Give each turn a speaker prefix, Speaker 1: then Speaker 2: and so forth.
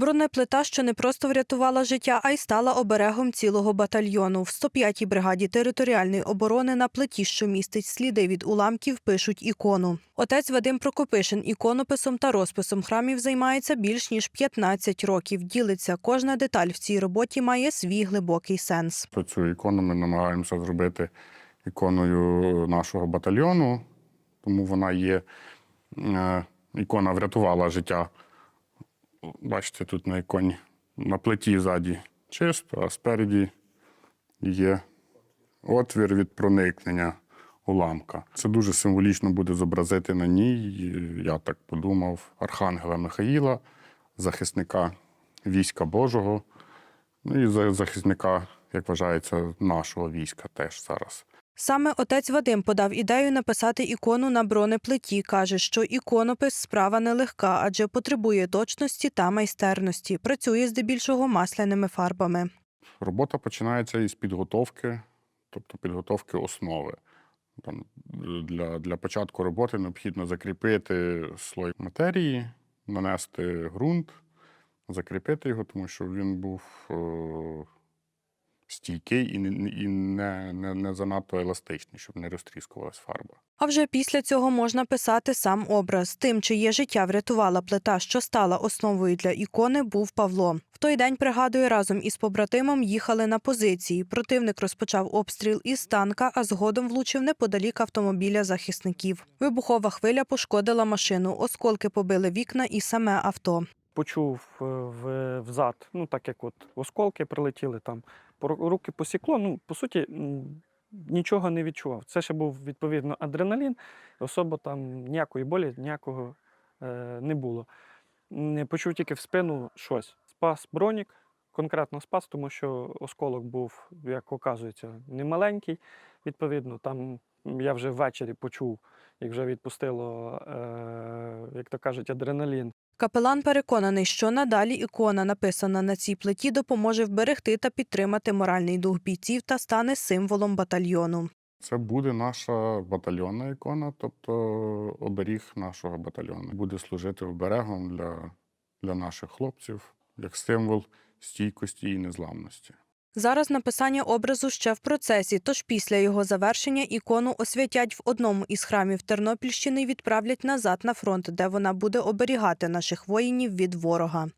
Speaker 1: Бронеплита, що не просто врятувала життя, а й стала оберегом цілого батальйону. В 105-й бригаді територіальної оборони на плиті, що містить сліди від уламків, пишуть ікону. Отець Вадим Прокопишин іконописом та розписом храмів займається більш ніж 15 років. Ділиться, кожна деталь в цій роботі має свій глибокий сенс.
Speaker 2: Цю ікону ми намагаємося зробити іконою нашого батальйону, тому вона є. е, Ікона врятувала життя. Бачите, тут на іконі на плиті ззаді чисто, а спереді є отвір від проникнення уламка. Це дуже символічно буде зобразити на ній, я так подумав, Архангела Михаїла, захисника війська Божого. Ну і захисника, як вважається, нашого війська теж зараз.
Speaker 1: Саме отець Вадим подав ідею написати ікону на бронеплиті. Каже, що іконопис справа нелегка, адже потребує точності та майстерності. Працює здебільшого масляними фарбами.
Speaker 2: Робота починається із підготовки, тобто підготовки основи. Там, для, для початку роботи необхідно закріпити слой матерії, нанести ґрунт, закріпити його, тому що він був е, стійкий і, не, і не, не, не занадто еластичний, щоб не розтріскувалась фарба.
Speaker 1: А вже після цього можна писати сам образ. Тим, чиє життя врятувала плита, що стала основою для ікони, був Павло. В той день, пригадує, разом із побратимом їхали на позиції. Противник розпочав обстріл із танка, а згодом влучив неподалік автомобіля захисників. Вибухова хвиля пошкодила машину, осколки побили вікна і саме авто.
Speaker 3: Почув е, в, взад, ну так як от осколки прилетіли там, руки посікло. Ну, по суті, нічого не відчував. Це ще був відповідно адреналін, особо там ніякої болі, ніякого е, не було. Почув тільки в спину щось. Спас бронік, конкретно спас, тому що осколок був, як оказується, немаленький. Відповідно, там я вже ввечері почув, як вже відпустило, е, як то кажуть, адреналін.
Speaker 1: Капелан переконаний, що надалі ікона, написана на цій плиті, допоможе вберегти та підтримати моральний дух бійців та стане символом батальйону.
Speaker 2: Це буде наша батальйонна ікона, тобто оберіг нашого батальйону. Буде служити оберегом для, для наших хлопців як символ стійкості і незламності.
Speaker 1: Зараз написання образу ще в процесі, тож після його завершення ікону освятять в одному із храмів Тернопільщини і відправлять назад на фронт, де вона буде оберігати наших воїнів від ворога.